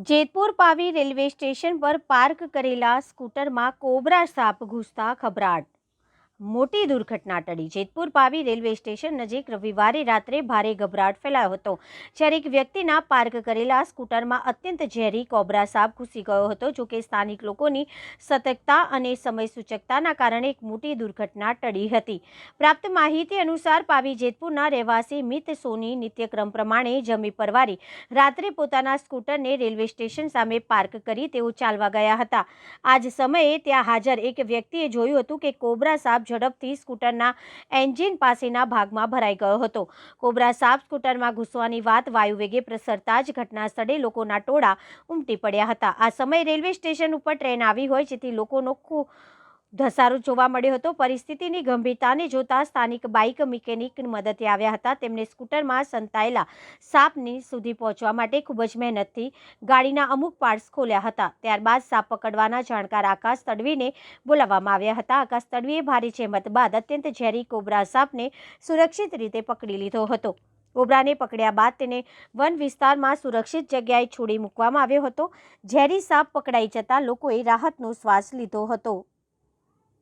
Jetpur Pavi railway station પર park કરેલા સ્કૂટરમાં કોબરા સાપ ઘૂસતા ખભરાટ. મોટી દુર્ઘટના ટળી. જેતપુર પાવી રેલવે સ્ટેશન નજીક રવિવારે રાત્રે ભારે ગભરાટ ફેલાયો હતો. જ્યારે એક વ્યક્તિના પાર્ક કરેલા સ્કૂટરમાં અત્યંત ઝેરી કોબરા સાપ ઘૂસી ગયો હતો જોકે સ્થાનિક લોકોની સતર્કતા અને સમય સૂચકતાના કારણે એક મોટી દુર્ઘટના ટળી હતી. પ્રાપ્ત માહિતી અનુસાર પાવી જેતપુરના રહેવાસી મિત સોની નિત્યક્રમ પ્રમાણે જમી પરવારી રાત્રે પોતાના સ્કૂટરને રેલવે સ્ટેશન સામે પાર્ક કરી તેઓ ચાલવા ગયા હતા. આ જ સમયે ત્યાં હાજર એક વ્યક્તિએ જોયું હતું કે કોબરા સાપ ઝડપથી સ્કૂટરના એન્જિન પાસેના ભાગમાં ભરાઈ ગયો હતો. કોબરા સાપ સ્કૂટરમાં ઘૂસવાની વાત વાયુવેગે પ્રસરતા જ ઘટના સ્થળે લોકોના ટોળા ઉમટી પડ્યા હતા. આ સમયે રેલવે સ્ટેશન ઉપર ટ્રેન આવી હોય, જેથી લોકોનો ખૂબ ધસારો જોવા મળ્યો હતો. પરિસ્થિતિની ગંભીરતાને જોતા સ્થાનિક બાઇક મિકેનિક મદદે આવ્યા હતા. તેમણે સ્કૂટરમાં સંતાયેલા સાપની સુધી પહોંચવા માટે ખૂબ જ મહેનતથી ગાડીના અમુક પાર્ટ્સ ખોલ્યા હતા. ત્યારબાદ સાપ પકડવાના જાણકાર આકાશ તડવીને બોલાવવામાં આવ્યા હતા. આકાશ તડવીએ ભારે જહેમત બાદ અત્યંત ઝેરી કોબરા સાપને સુરક્ષિત રીતે પકડી લીધો હતો. કોબરાને પકડ્યા બાદ તેને વન વિસ્તારમાં સુરક્ષિત જગ્યાએ છોડી મૂકવામાં આવ્યો હતો. ઝેરી સાપ પકડાઈ જતાં લોકોએ રાહતનો શ્વાસ લીધો હતો.